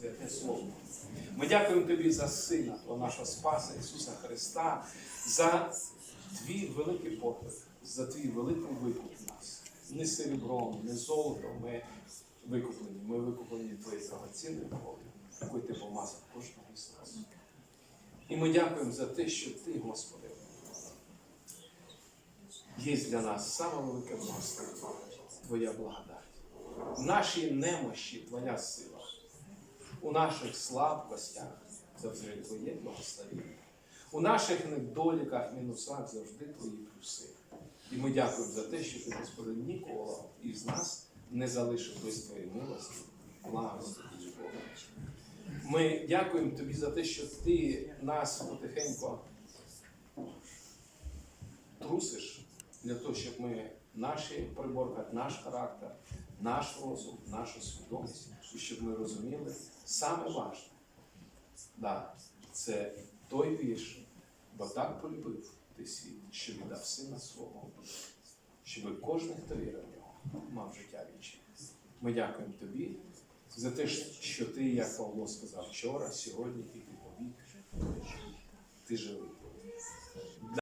Святе Слово. Ми дякуємо Тобі за Сина, Твого нашого Спаса Ісуса Христа, за Твій великий подвиг, за Твій великий викуп нас. Не серебром, не золотом ми викуплені. Ми викуплені Твоєю драгоцінною кров'ю, якою Ти помазав кожного із нас. І ми дякуємо за те, що Ти, Господи, є для нас саме велике благословення, Твоя благодать. В нашій немощі Твоя сила у наших слабкостях завжди Твоє благословення. У наших недоліках, мінусах завжди Твої плюси. І ми дякуємо за те, що Ти, Господи, ніколи із нас не залишив без Твоєї милості, благості і любові. Ми дякуємо Тобі за те, що Ти нас потихеньку трусиш для того, щоб ми наші приборкати, наш характер, наш розум, нашу свідомість, і щоб ми розуміли саме важне. Да, це той вірш, бо так полюбив ти світ, що віддав сина свого, щоб кожен, хто вірив в нього, мав життя вічне. Ми дякуємо тобі за те, що ти, як Павло сказав, вчора, сьогодні і ти повік. Ти живий.